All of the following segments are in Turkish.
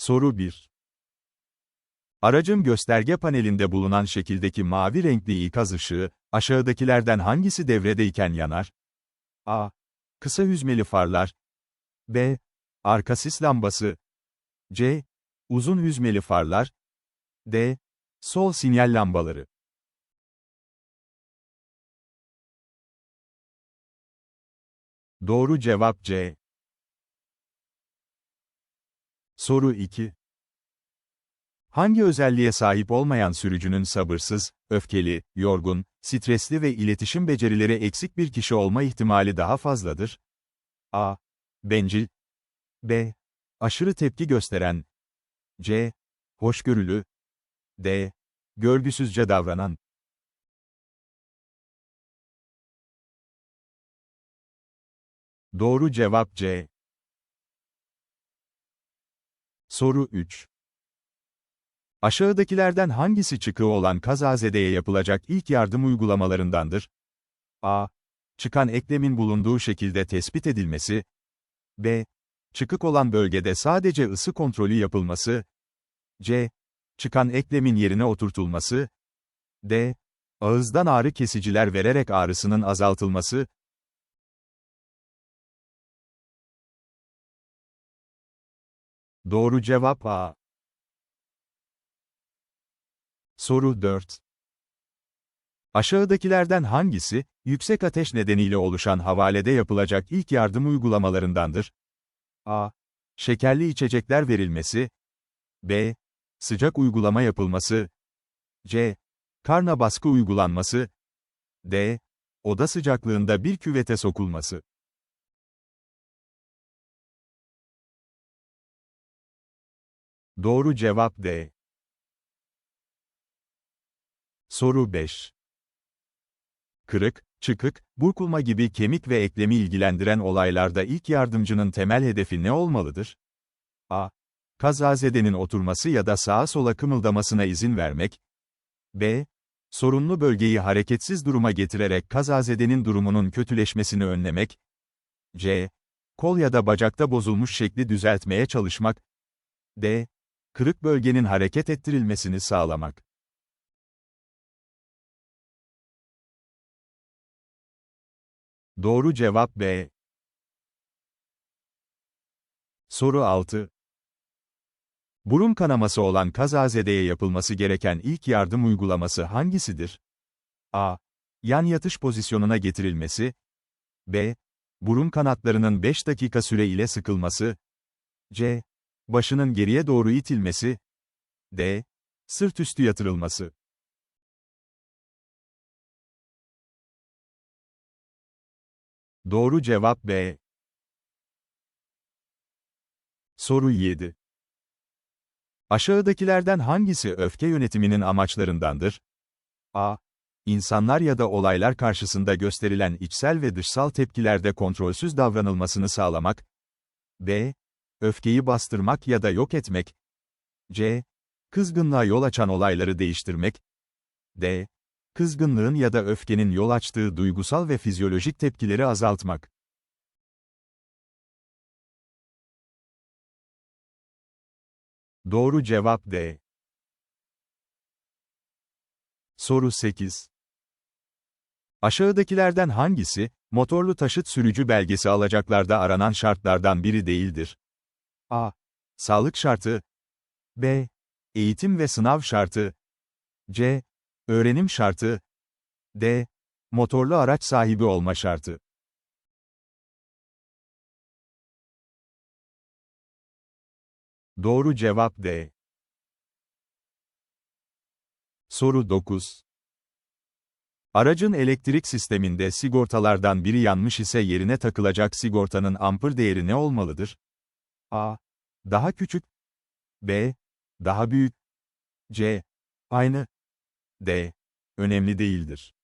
Soru 1. Aracın gösterge panelinde bulunan şekildeki mavi renkli ikaz ışığı, aşağıdakilerden hangisi devredeyken yanar? A. Kısa hüzmeli farlar. B. Arka sis lambası. C. Uzun hüzmeli farlar. D. Sol sinyal lambaları. Doğru cevap C. Soru 2. Hangi özelliğe sahip olmayan sürücünün sabırsız, öfkeli, yorgun, stresli ve iletişim becerileri eksik bir kişi olma ihtimali daha fazladır? A. Bencil. B. Aşırı tepki gösteren. C. Hoşgörülü. D. Görgüsüzce davranan. Doğru cevap C. Soru 3. Aşağıdakilerden hangisi çıkığı olan kazazedeye yapılacak ilk yardım uygulamalarındandır? A. Çıkan eklemin bulunduğu şekilde tespit edilmesi. B. Çıkık olan bölgede sadece ısı kontrolü yapılması. C. Çıkan eklemin yerine oturtulması. D. Ağızdan ağrı kesiciler vererek ağrısının azaltılması. Doğru cevap A. Soru 4. Aşağıdakilerden hangisi, yüksek ateş nedeniyle oluşan havalede yapılacak ilk yardım uygulamalarındandır? A. Şekerli içecekler verilmesi. B. Sıcak uygulama yapılması. C. Karna baskı uygulanması. D. Oda sıcaklığında bir küvete sokulması. Doğru cevap D. Soru 5. Kırık, çıkık, burkulma gibi kemik ve eklemi ilgilendiren olaylarda ilk yardımcının temel hedefi ne olmalıdır? A. Kazazedenin oturması ya da sağa sola kımıldamasına izin vermek. B. Sorunlu bölgeyi hareketsiz duruma getirerek kazazedenin durumunun kötüleşmesini önlemek. C. Kol ya da bacakta bozulmuş şekli düzeltmeye çalışmak. D. Kırık bölgenin hareket ettirilmesini sağlamak. Doğru cevap B. Soru 6. Burun kanaması olan kazazedeye yapılması gereken ilk yardım uygulaması hangisidir? A. Yan yatış pozisyonuna getirilmesi. B. Burun kanatlarının 5 dakika süre ile sıkılması. C. Başının geriye doğru itilmesi. D. Sırt üstü yatırılması. Doğru cevap B. Soru 7. Aşağıdakilerden hangisi öfke yönetiminin amaçlarındandır? A. İnsanlar ya da olaylar karşısında gösterilen içsel ve dışsal tepkilerde kontrolsüz davranılmasını sağlamak. B. Öfkeyi bastırmak ya da yok etmek. C. Kızgınlığa yol açan olayları değiştirmek. D. Kızgınlığın ya da öfkenin yol açtığı duygusal ve fizyolojik tepkileri azaltmak. Doğru cevap D. Soru 8. Aşağıdakilerden hangisi, motorlu taşıt sürücü belgesi alacaklarda aranan şartlardan biri değildir? A. Sağlık şartı. B. Eğitim ve sınav şartı. C. Öğrenim şartı. D. Motorlu araç sahibi olma şartı. Doğru cevap D. Soru 9. Aracın elektrik sisteminde sigortalardan biri yanmış ise yerine takılacak sigortanın ampır değeri ne olmalıdır? A. Daha küçük. B. Daha büyük. C. Aynı. D. Önemli değildir.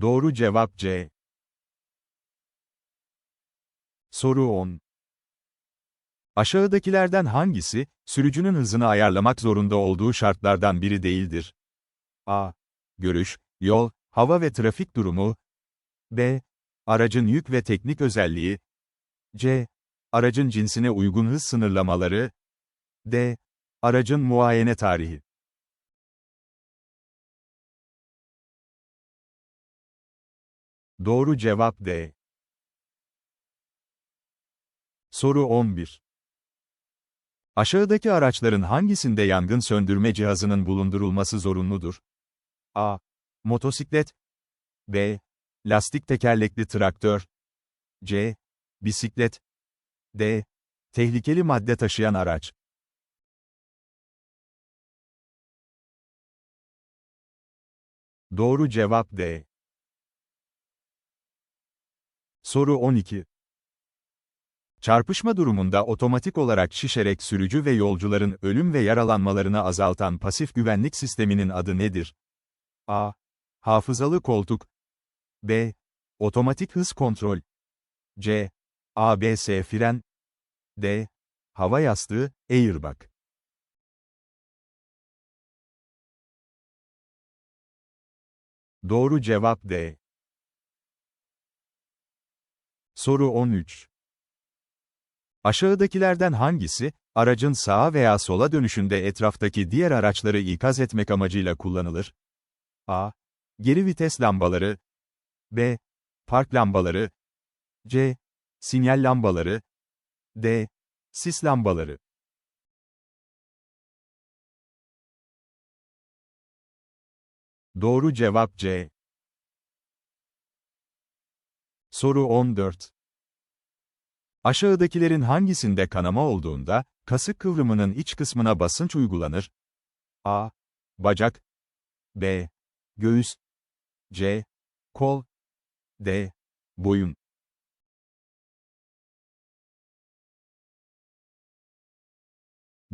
Doğru cevap C. Soru 10. Aşağıdakilerden hangisi, sürücünün hızını ayarlamak zorunda olduğu şartlardan biri değildir? A. Görüş, yol, hava ve trafik durumu. B. Aracın yük ve teknik özelliği. C. Aracın cinsine uygun hız sınırlamaları. D. Aracın muayene tarihi. Doğru cevap D. Soru 11. Aşağıdaki araçların hangisinde yangın söndürme cihazının bulundurulması zorunludur? A. Motosiklet B. Lastik tekerlekli traktör C. Bisiklet D. Tehlikeli madde taşıyan araç Doğru cevap D. Soru 12. Çarpışma durumunda otomatik olarak şişerek sürücü ve yolcuların ölüm ve yaralanmalarını azaltan pasif güvenlik sisteminin adı nedir? A. Hafızalı koltuk B. Otomatik hız kontrol C. ABS fren D. Hava yastığı, airbag Doğru cevap D. Soru 13. Aşağıdakilerden hangisi, aracın sağa veya sola dönüşünde etraftaki diğer araçları ikaz etmek amacıyla kullanılır? A. Geri vites lambaları B. Park lambaları C. Sinyal lambaları D. Sis lambaları Doğru cevap C. Soru 14. Aşağıdakilerin hangisinde kanama olduğunda, kasık kıvrımının iç kısmına basınç uygulanır? A. Bacak B. Göğüs C. Kol D. Boyun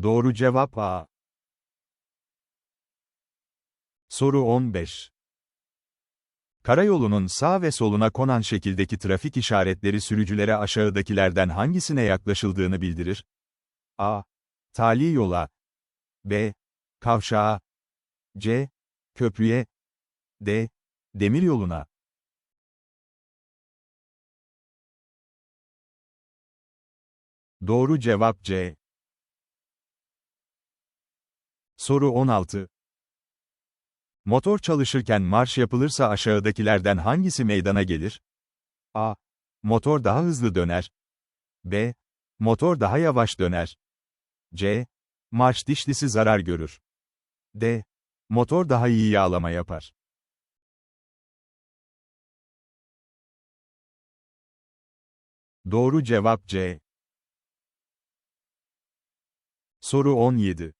Doğru cevap A. Soru 15. Karayolunun sağ ve soluna konan şekildeki trafik işaretleri sürücülere aşağıdakilerden hangisine yaklaşıldığını bildirir? A. Tali yola B. Kavşağa C. Köprüye D. Demiryoluna Doğru cevap C. Soru 16. Motor çalışırken marş yapılırsa aşağıdakilerden hangisi meydana gelir? A. Motor daha hızlı döner. B. Motor daha yavaş döner. C. Marş dişlisi zarar görür. D. Motor daha iyi yağlama yapar. Doğru cevap C. Soru 17.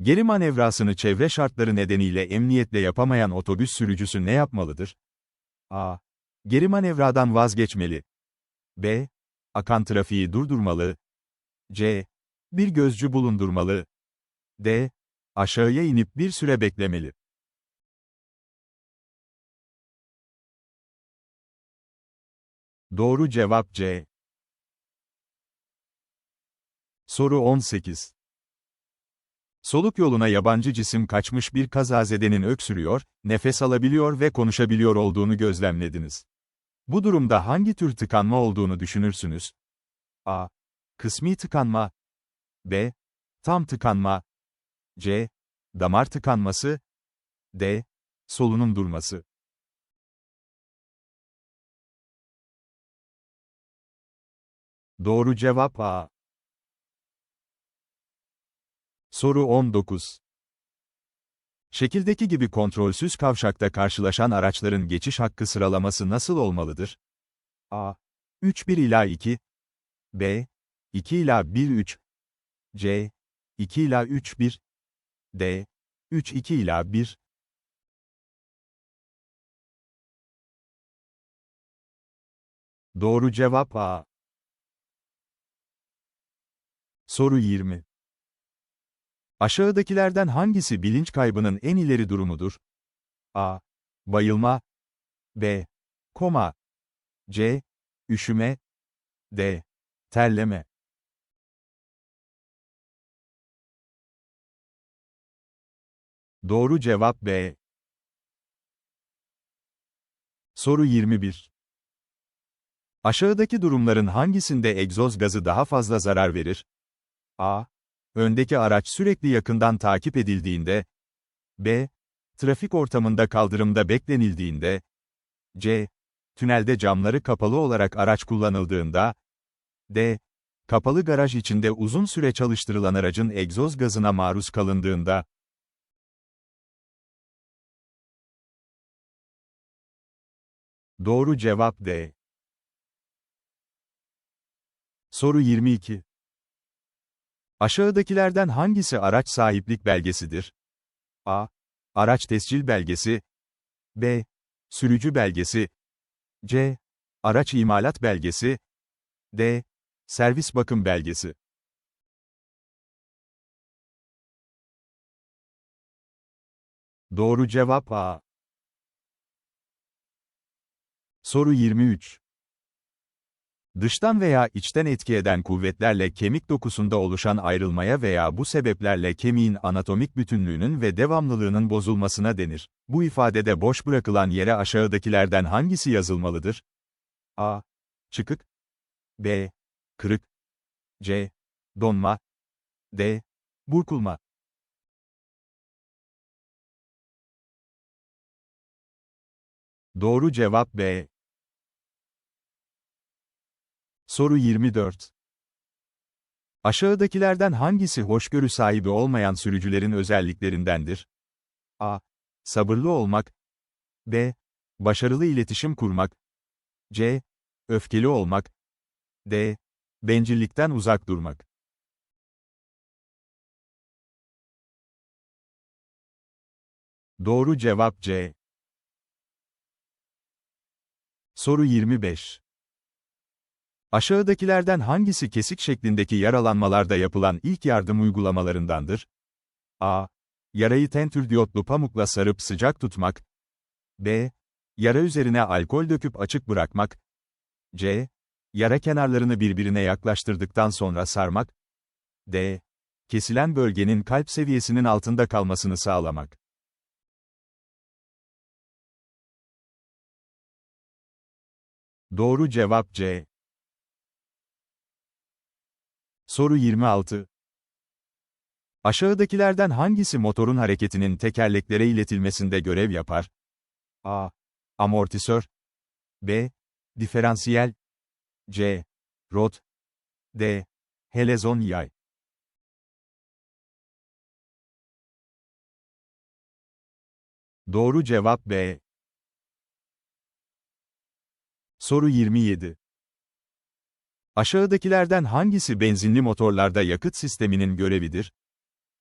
Geri manevrasını çevre şartları nedeniyle emniyetle yapamayan otobüs sürücüsü ne yapmalıdır? A. Geri manevradan vazgeçmeli. B. Akan trafiği durdurmalı. C. Bir gözcü bulundurmalı. D. Aşağıya inip bir süre beklemeli. Doğru cevap C. Soru 18. Soluk yoluna yabancı cisim kaçmış bir kazazedenin öksürüyor, nefes alabiliyor ve konuşabiliyor olduğunu gözlemlediniz. Bu durumda hangi tür tıkanma olduğunu düşünürsünüz? A. Kısmi tıkanma B. Tam tıkanma C. Damar tıkanması D. Solunum durması Doğru cevap A. Soru 19. Şekildeki gibi kontrolsüz kavşakta karşılaşan araçların geçiş hakkı sıralaması nasıl olmalıdır? A. 3-1 ila 2 B. 2 ila 1-3 C. 2 ila 3-1 D. 3-2 ila 1 Doğru cevap A. Soru 20. Aşağıdakilerden hangisi bilinç kaybının en ileri durumudur? A. Bayılma B. Koma C. Üşüme D. Terleme Doğru cevap B. Soru 21. Aşağıdaki durumların hangisinde egzoz gazı daha fazla zarar verir? A. Öndeki araç sürekli yakından takip edildiğinde. B. Trafik ortamında kaldırımda beklenildiğinde. C. Tünelde camları kapalı olarak araç kullanıldığında. D. Kapalı garaj içinde uzun süre çalıştırılan aracın egzoz gazına maruz kalındığında. Doğru cevap D. Soru 22. Aşağıdakilerden hangisi araç sahiplik belgesidir? A. Araç tescil belgesi. B. Sürücü belgesi. C. Araç imalat belgesi. D. Servis bakım belgesi. Doğru cevap A. Soru 23. Dıştan veya içten etki eden kuvvetlerle kemik dokusunda oluşan ayrılmaya veya bu sebeplerle kemiğin anatomik bütünlüğünün ve devamlılığının bozulmasına denir. Bu ifadede boş bırakılan yere aşağıdakilerden hangisi yazılmalıdır? A. Çıkık. B. Kırık. C. Donma. D. Burkulma. Doğru cevap B. Soru 24. Aşağıdakilerden hangisi hoşgörü sahibi olmayan sürücülerin özelliklerindendir? A. Sabırlı olmak. B. Başarılı iletişim kurmak. C. Öfkeli olmak. D. Bencillikten uzak durmak. Doğru cevap C. Soru 25. Aşağıdakilerden hangisi kesik şeklindeki yaralanmalarda yapılan ilk yardım uygulamalarındandır? A. Yarayı tentür diyotlu pamukla sarıp sıcak tutmak. B. Yara üzerine alkol döküp açık bırakmak. C. Yara kenarlarını birbirine yaklaştırdıktan sonra sarmak. D. Kesilen bölgenin kalp seviyesinin altında kalmasını sağlamak. Doğru cevap C. Soru 26. Aşağıdakilerden hangisi motorun hareketinin tekerleklere iletilmesinde görev yapar? A. Amortisör. B. Diferansiyel. C. Rot. D. Helezon yay. Doğru cevap B. Soru 27. Aşağıdakilerden hangisi benzinli motorlarda yakıt sisteminin görevidir?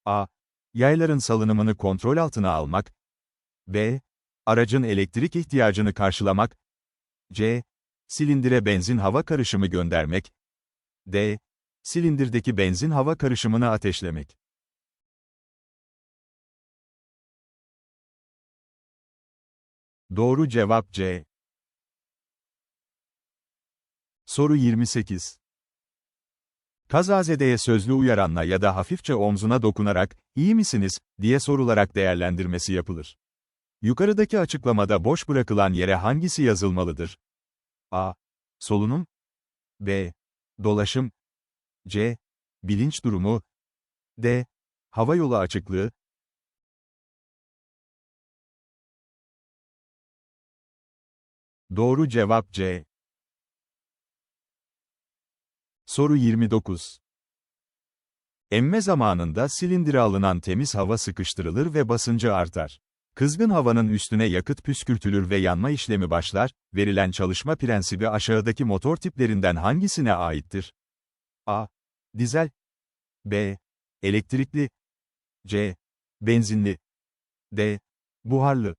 A. Yayların salınımını kontrol altına almak. B. Aracın elektrik ihtiyacını karşılamak. C. Silindire benzin hava karışımı göndermek. D. Silindirdeki benzin hava karışımını ateşlemek. Doğru cevap C. Soru 28. Kazazedeye sözlü uyaranla ya da hafifçe omzuna dokunarak, iyi misiniz, diye sorularak değerlendirmesi yapılır. Yukarıdaki açıklamada boş bırakılan yere hangisi yazılmalıdır? A. Solunum. B. Dolaşım. C. Bilinç durumu. D. Hava yolu açıklığı. Doğru cevap C. Soru 29. Emme zamanında silindire alınan temiz hava sıkıştırılır ve basıncı artar. Kızgın havanın üstüne yakıt püskürtülür ve yanma işlemi başlar, verilen çalışma prensibi aşağıdaki motor tiplerinden hangisine aittir? A. Dizel B. Elektrikli C. Benzinli D. Buharlı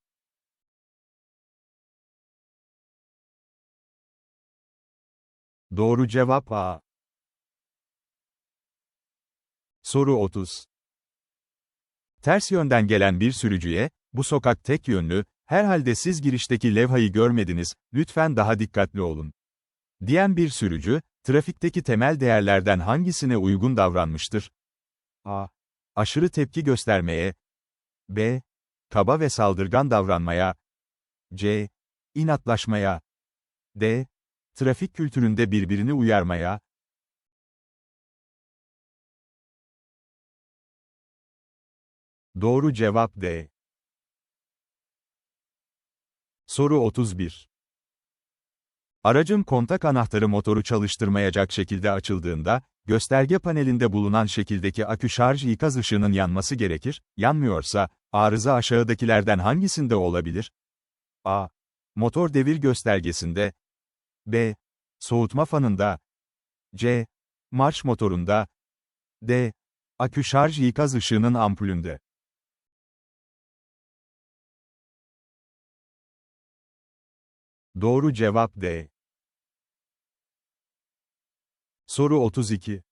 Doğru cevap A. Soru 30. Ters yönden gelen bir sürücüye, bu sokak tek yönlü, herhalde siz girişteki levhayı görmediniz, lütfen daha dikkatli olun. Diyen bir sürücü, trafikteki temel değerlerden hangisine uygun davranmıştır? A. Aşırı tepki göstermeye. B. Kaba ve saldırgan davranmaya. C. İnatlaşmaya. D. trafik kültüründe birbirini uyarmaya, Doğru cevap D. Soru 31. Aracın kontak anahtarı motoru çalıştırmayacak şekilde açıldığında, gösterge panelinde bulunan şekildeki akü şarj ikaz ışığının yanması gerekir, yanmıyorsa, arıza aşağıdakilerden hangisinde olabilir? A. Motor devir göstergesinde. B. Soğutma fanında. C. Marş motorunda. D. Akü şarj ikaz ışığının ampulünde. Doğru cevap D. Soru 32.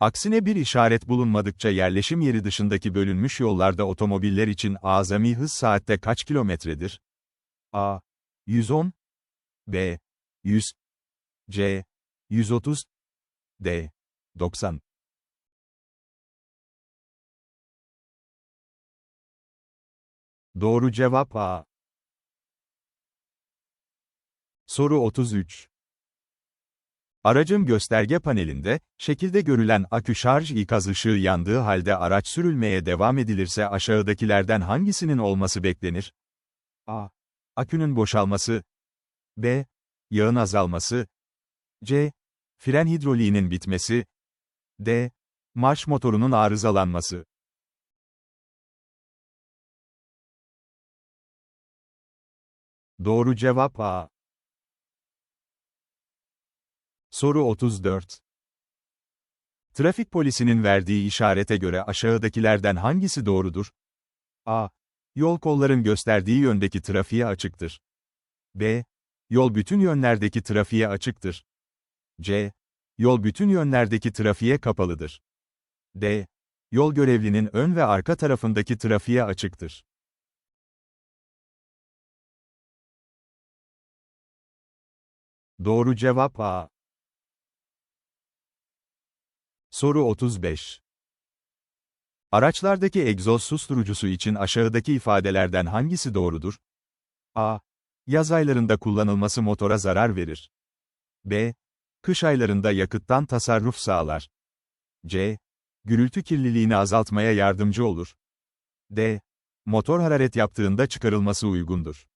Aksine bir işaret bulunmadıkça yerleşim yeri dışındaki bölünmüş yollarda otomobiller için azami hız saatte kaç kilometredir? A. 110 B. 100 C. 130 D. 90 Doğru cevap A. Soru 33. Aracın gösterge panelinde, şekilde görülen akü şarj ikaz ışığı yandığı halde araç sürülmeye devam edilirse aşağıdakilerden hangisinin olması beklenir? A. Akünün boşalması. B. Yağın azalması. C. Fren hidroliğinin bitmesi. D. Marş motorunun arızalanması. Doğru cevap A. Soru 34. Trafik polisinin verdiği işarete göre aşağıdakilerden hangisi doğrudur? A. Yol kolların gösterdiği yöndeki trafiğe açıktır. B. Yol bütün yönlerdeki trafiğe açıktır. C. Yol bütün yönlerdeki trafiğe kapalıdır. D. Yol görevlinin ön ve arka tarafındaki trafiğe açıktır. Doğru cevap A. Soru 35. Araçlardaki egzoz susturucusu için aşağıdaki ifadelerden hangisi doğrudur? A. Yaz aylarında kullanılması motora zarar verir. B. Kış aylarında yakıttan tasarruf sağlar. C. Gürültü kirliliğini azaltmaya yardımcı olur. D. Motor hararet yaptığında çıkarılması uygundur.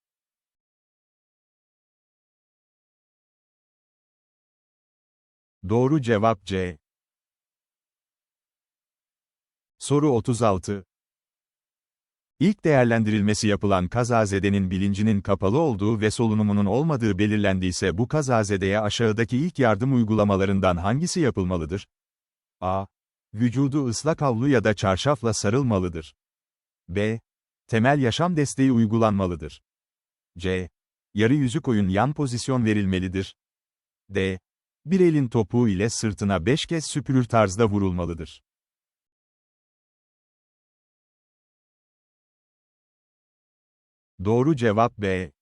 Doğru cevap C. Soru 36. İlk değerlendirilmesi yapılan kazazedenin bilincinin kapalı olduğu ve solunumunun olmadığı belirlendiyse bu kazazedeye aşağıdaki ilk yardım uygulamalarından hangisi yapılmalıdır? A. Vücudu ıslak havlu ya da çarşafla sarılmalıdır. B. Temel yaşam desteği uygulanmalıdır. C. Yarı yüzü koyun yan pozisyon verilmelidir. D. Bir elin topuğu ile sırtına beş kez süpürür tarzda vurulmalıdır. Doğru cevap B.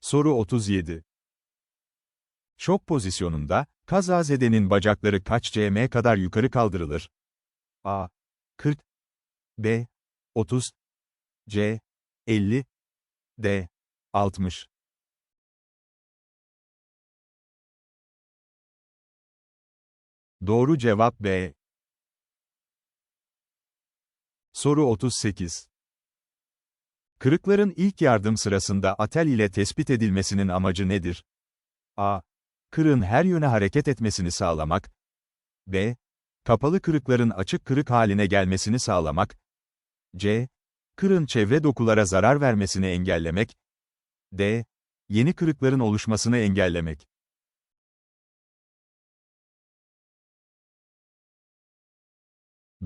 Soru 37. Şok pozisyonunda, kazazedenin bacakları kaç cm kadar yukarı kaldırılır? A. 40 B. 30 C. 50 D. 60 Doğru cevap B. Soru 38. Kırıkların ilk yardım sırasında atel ile tespit edilmesinin amacı nedir? A. Kırığın her yöne hareket etmesini sağlamak. B. Kapalı kırıkların açık kırık haline gelmesini sağlamak. C. Kırığın çevre dokulara zarar vermesini engellemek. D. Yeni kırıkların oluşmasını engellemek.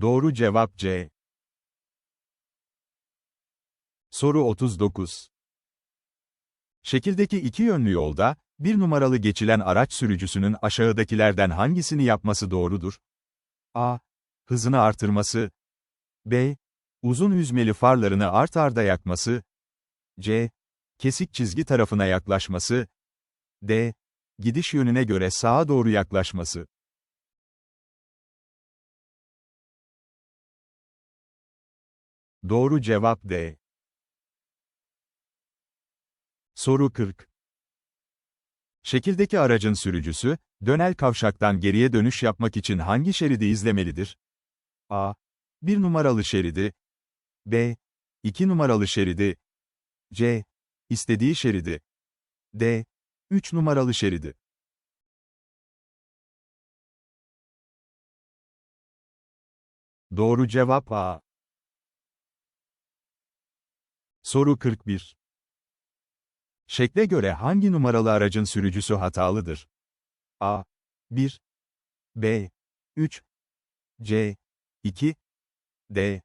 Doğru cevap C. Soru 39. Şekildeki iki yönlü yolda, bir numaralı geçilen araç sürücüsünün aşağıdakilerden hangisini yapması doğrudur? A. Hızını artırması. B. Uzun hüzmeli farlarını art arda yakması. C. Kesik çizgi tarafına yaklaşması. D. Gidiş yönüne göre sağa doğru yaklaşması. Doğru cevap D. Soru 40. Şekildeki aracın sürücüsü, dönel kavşaktan geriye dönüş yapmak için hangi şeridi izlemelidir? A. 1 numaralı şeridi. B. 2 numaralı şeridi. C. İstediği şeridi. D. 3 numaralı şeridi. Doğru cevap A. Soru 41. Şekle göre hangi numaralı aracın sürücüsü hatalıdır? A. 1 B. 3 C. 2 D.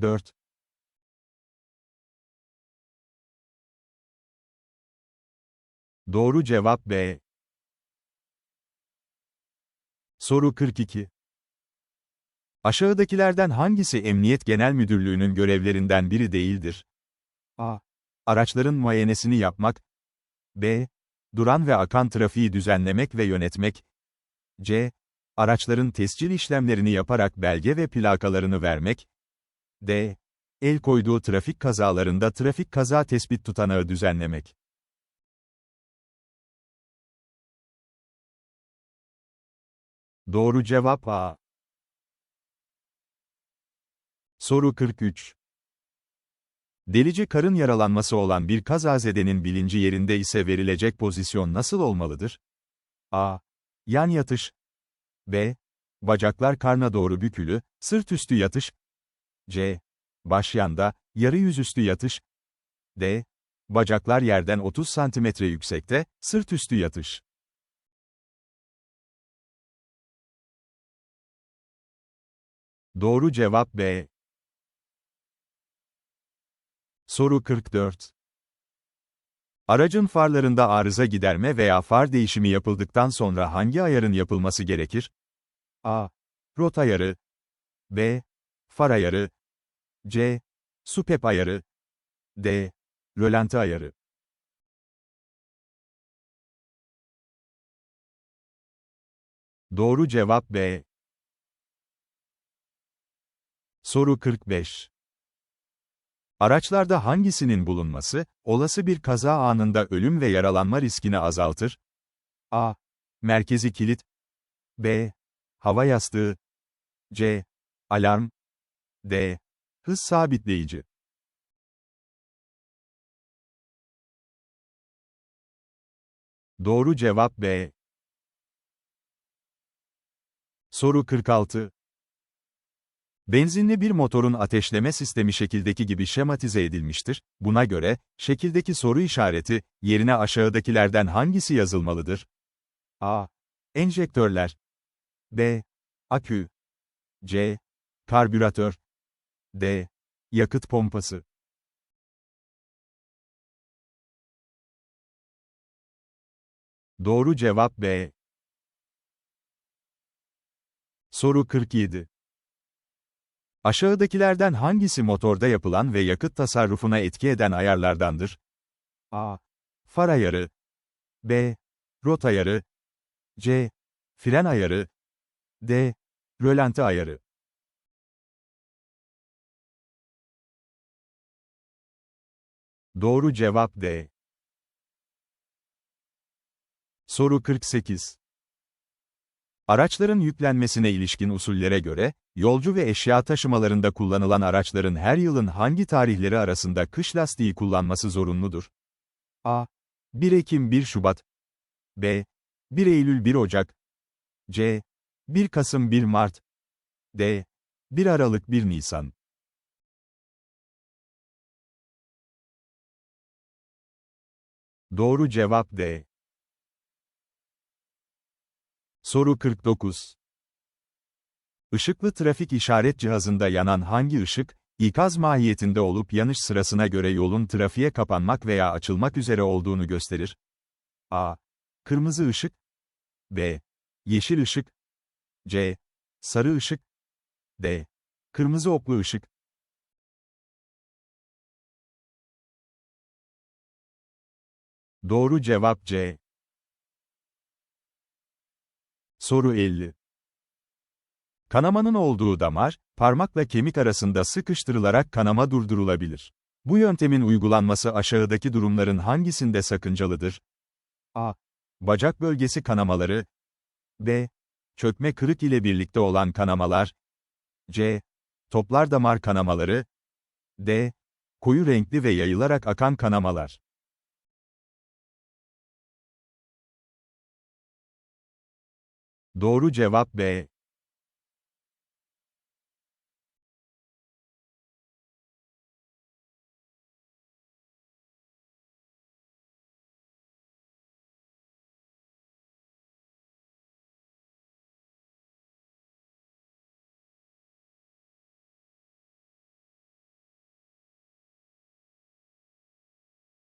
4 Doğru cevap B. Soru 42. Aşağıdakilerden hangisi Emniyet Genel Müdürlüğü'nün görevlerinden biri değildir? A. Araçların muayenesini yapmak. B. Duran ve akan trafiği düzenlemek ve yönetmek. C. Araçların tescil işlemlerini yaparak belge ve plakalarını vermek. D. El koyduğu trafik kazalarında trafik kaza tespit tutanağı düzenlemek. Doğru cevap A. Soru 43. Delici karın yaralanması olan bir kazazedenin bilinci yerinde ise verilecek pozisyon nasıl olmalıdır? A. Yan yatış. B. Bacaklar karna doğru bükülü, sırt üstü yatış. C. Baş yanda, yarı yüzüstü yatış. D. Bacaklar yerden 30 cm yüksekte, sırt üstü yatış. Doğru cevap B. Soru 44. Aracın farlarında arıza giderme veya far değişimi yapıldıktan sonra hangi ayarın yapılması gerekir? A. Rot ayarı. B. Far ayarı. C. Supep ayarı. D. Rölanti ayarı. Doğru cevap B. Soru 45. Araçlarda hangisinin bulunması, olası bir kaza anında ölüm ve yaralanma riskini azaltır? A. Merkezi kilit. B. Hava yastığı. C. Alarm. D. Hız sabitleyici. Doğru cevap B. Soru 46. Benzinli bir motorun ateşleme sistemi şekildeki gibi şematize edilmiştir. Buna göre, şekildeki soru işareti, yerine aşağıdakilerden hangisi yazılmalıdır? A. Enjektörler. B. Akü. C. Karbüratör. D. Yakıt pompası. Doğru cevap B. Soru 47. Aşağıdakilerden hangisi motorda yapılan ve yakıt tasarrufuna etki eden ayarlardandır? A. Far ayarı. B. Rot ayarı. C. Fren ayarı. D. Rölanti ayarı. Doğru cevap D. Soru 48. Araçların yüklenmesine ilişkin usullere göre, yolcu ve eşya taşımalarında kullanılan araçların her yılın hangi tarihleri arasında kış lastiği kullanması zorunludur? A. 1 Ekim 1 Şubat B. 1 Eylül 1 Ocak C. 1 Kasım 1 Mart D. 1 Aralık 1 Nisan Doğru cevap D. Soru 49. Işıklı trafik işaret cihazında yanan hangi ışık, ikaz mahiyetinde olup yanış sırasına göre yolun trafiğe kapanmak veya açılmak üzere olduğunu gösterir? A. Kırmızı ışık. B. Yeşil ışık. C. Sarı ışık. D. Kırmızı oklu ışık. Doğru cevap C. Soru 50. Kanamanın olduğu damar, parmakla kemik arasında sıkıştırılarak kanama durdurulabilir. Bu yöntemin uygulanması aşağıdaki durumların hangisinde sakıncalıdır? A. Bacak bölgesi kanamaları. B. Çökme kırık ile birlikte olan kanamalar. C. Toplar damar kanamaları. D. Koyu renkli ve yayılarak akan kanamalar. Doğru cevap B.